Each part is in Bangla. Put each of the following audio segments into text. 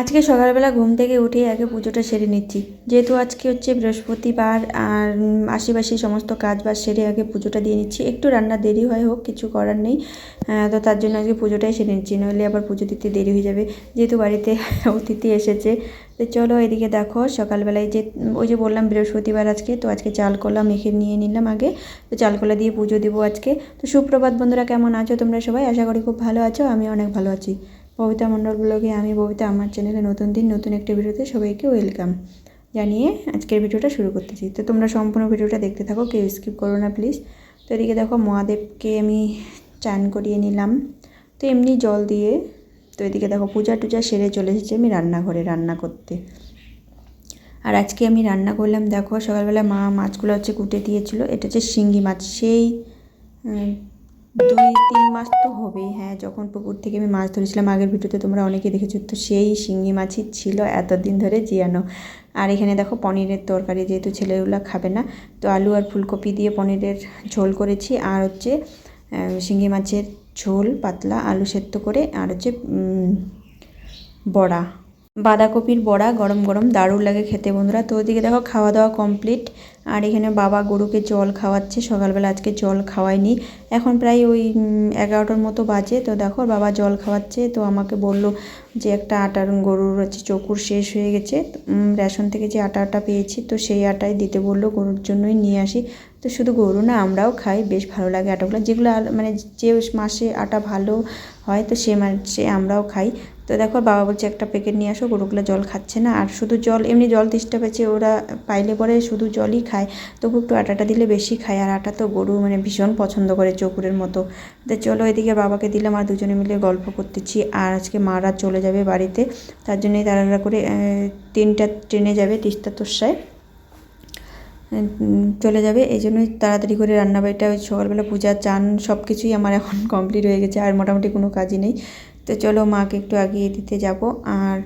আজকে সকালবেলা ঘুম থেকে উঠে আগে পুজোটা সেরে নিচ্ছি। যেহেতু আজকে হচ্ছে বৃহস্পতিবার আর আশেপাশে সমস্ত কাজ বাজ সেরে আগে পুজোটা দিয়ে নিচ্ছি। একটু রান্না দেরি হয় হোক, কিছু করার নেই। তো তার জন্য আজকে পুজোটাই সেরে নিচ্ছি, নইলে আবার পুজো দিতে দেরি হয়ে যাবে। যেহেতু বাড়িতে অতিথি এসেছে, তো চলো এদিকে দেখো, সকালবেলায় যে ওই যে বললাম বৃহস্পতিবার আজকে, তো আজকে চাল কলা মেখে নিয়ে নিলাম আগে। তো চাল কলা দিয়ে পুজো দেবো আজকে। তো সুপ্রভাত বন্ধুরা, কেমন আছো তোমরা সবাই? আশা করি খুব ভালো আছো আমি অনেক ভালো আছি। ববিতা মণ্ডল ব্লগে আমি ববিতা আমার চ্যানেলে নতুন দিন, নতুন একটি ভিডিওতে সবাইকে ওয়েলকাম জানিয়ে আজকের ভিডিওটা শুরু করতেছি। তো তোমরা সম্পূর্ণ ভিডিওটা দেখতে থাকো, কেউ স্কিপ করো না প্লিজ। তো এদিকে দেখো মহাদেবকে আমি চান করিয়ে নিলাম। তো এমনি জল দিয়ে, তো এদিকে দেখো পূজা টুজা সেরে চলে এসেছি আমি রান্নাঘরে রান্না করতে। আর আজকে আমি রান্না করলাম, দেখো সকালবেলা মা মাছগুলো হচ্ছে কুটে দিয়েছিল, এটা হচ্ছে শিঙ্গি মাছ, সেই দুই, তিন মাস তো হবেই। হ্যাঁ যখন পুকুর থেকে আমি মাছ ধরেছিলাম, আগের ভিডিওতে তোমরা অনেকে দেখেছ, তো সেই শিঙ্গি মাছই ছিল এতদিন ধরে জিয়ানো। আর এখানে দেখো পনিরের তরকারি, যেহেতু ছেলেগুলো খাবে না, তো আলু আর ফুলকপি দিয়ে পনিরের ঝোল করেছি। আর হচ্ছে শিঙ্গি মাছের ঝোল, পাতলা আলু সেদ্ধ করে, আর হচ্ছে বড়া। বাঁধাকপির বড়া গরম গরম, দারুণ লাগে খেতে বন্ধুরা। তো ওদিকে দেখো খাওয়া দাওয়া কমপ্লিট। আর এখানে বাবা গরুকে জল খাওয়াচ্ছে। সকালবেলা আজকে জল খাওয়ায়নি। এখন প্রায় ওই এগারোটার মতো বাজে। তো দেখো বাবা জল খাওয়াচ্ছে। তো আমাকে বলল যে একটা আটার গরুর হচ্ছে চকুর শেষ হয়ে গেছে। রেশন থেকে যে আটা আটা পেয়েছি, তো সেই আটাই দিতে বলল গরুর জন্যই নিয়ে আসি। তো শুধু গরু না, আমরাও খাই। বেশ ভালো লাগে আটাগুলো। যেগুলো মানে যে মাসে আটা ভালো হয়, তো সে মাসে আমরাও খাই। তো দেখো বাবা বলছে, একটা প্যাকেট নিয়ে আসো, গরুগুলো জল খাচ্ছে না। আর শুধু জল, এমনি জল তেষ্টা পেয়েছে। ওরা পাইলে পরে শুধু জলই খায়। তবু একটু আটাটা দিলে বেশি খায়। আর আটা তো গরু মানে ভীষণ পছন্দ করে চকুরের মতো। তো চলো এদিকে বাবাকে দিলাম আর দুজনে মিলে গল্প করতেছি। আর আজকে মারা চলে যাবে বাড়িতে। তার জন্যই তাড়াতাড়ি করে তিনটা ট্রেনে যাবে তিস্তা উম, চলে যাবে। এই জন্যই তাড়াতাড়ি করে রান্নাবাড়িটা সকালবেলা পূজা চান সব কিছুই আমার এখন কমপ্লিট হয়ে গেছে। আর মোটামুটি কোনো কাজই নেই। তো চলো মাকে একটু আগিয়ে দিতে যাব। আর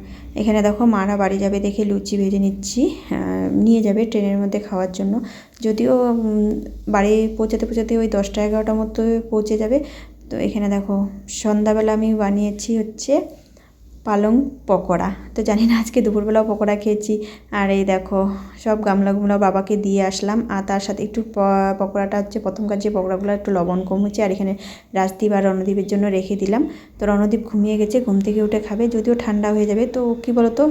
এখানে দেখো মারা বাড়ি যাবে দেখে লুচি ভেজে নিচ্ছি। নিয়ে যাবে ট্রেনের মধ্যে খাওয়ার জন্য। যদিও বাড়ি পৌঁছাতে পৌঁছাতে ওই দশটা এগারোটার মতো পৌঁছে যাবে। তো এখানে দেখো সন্ধ্যাবেলা আমি বানিয়েছি হচ্ছে পালং পকোড়া। তো জানি না, আজকে দুপুরবেলাও পকোড়া খেয়েছি। আর এই দেখো, সব গামলা গুমলা বাবাকে দিয়ে আসলাম। আর তার সাথে একটু পকোড়াটা হচ্ছে, প্রথমকার যে পকোড়াগুলো, একটু লবণ কম হচ্ছে আর এখানে রাজদীপ আর রণদীপের জন্য রেখে দিলাম। তো রণদীপ ঘুমিয়ে গেছে, ঘুম থেকে উঠে খাবে। যদিও ঠান্ডা হয়ে যাবে, তো কী বলতো?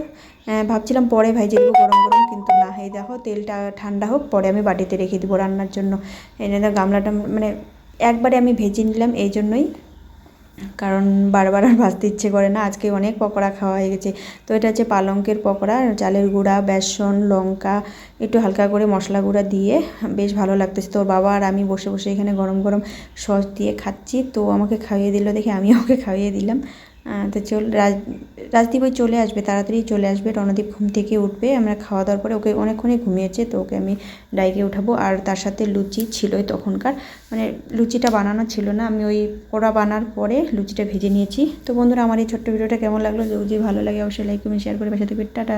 ভাবছিলাম পরে ভাইজে দেবো গরম গরম, কিন্তু না। এই দেখো, তেলটা ঠান্ডা হোক, পরে আমি বাটিতে রেখে দেবো রান্নার জন্য। এনে গামলাটা মানে একবারে আমি ভেজে নিলাম, এই জন্যই কারণ বারবার আর ভাজতে ইচ্ছে করে না। আজকে অনেক পকোড়া খাওয়া হয়ে গেছে। তো এটা হচ্ছে পালঙ্কের পকোড়া, চালের গুঁড়া, বেসন, লঙ্কা, একটু হালকা করে মশলা গুঁড়া দিয়ে বেশ ভালো লাগতেছে। তো বাবা আর আমি বসে বসে এখানে গরম গরম সস দিয়ে খাচ্ছি। তো আমাকে খাইয়ে দিল দেখে আমি ওকে খাইয়ে দিলাম। তো চল, রাজ, রাজদীপ ওই চলে আসবে, তাড়াতাড়ি চলে আসবে, রণদীপ ঘুম থেকে উঠবে, আমরা খাওয়া দাওয়ার পরে ওকে অনেকক্ষণই ঘুমিয়েছে, তো ওকে আমি ডাইকে উঠাবো, আর তার সাথে লুচি ছিলই তখনকার মানে লুচিটা বানানো ছিল না, আমি ওই পোড়া বানার পরে লুচিটা ভেজে নিয়েছি, তো বন্ধুরা আমার এই ছোট্ট ভিডিওটা কেমন লাগল? যদি ভালো লাগে অবশ্যই লাইক কমেন্ট শেয়ার করে পাশে থাকবে, টাটা।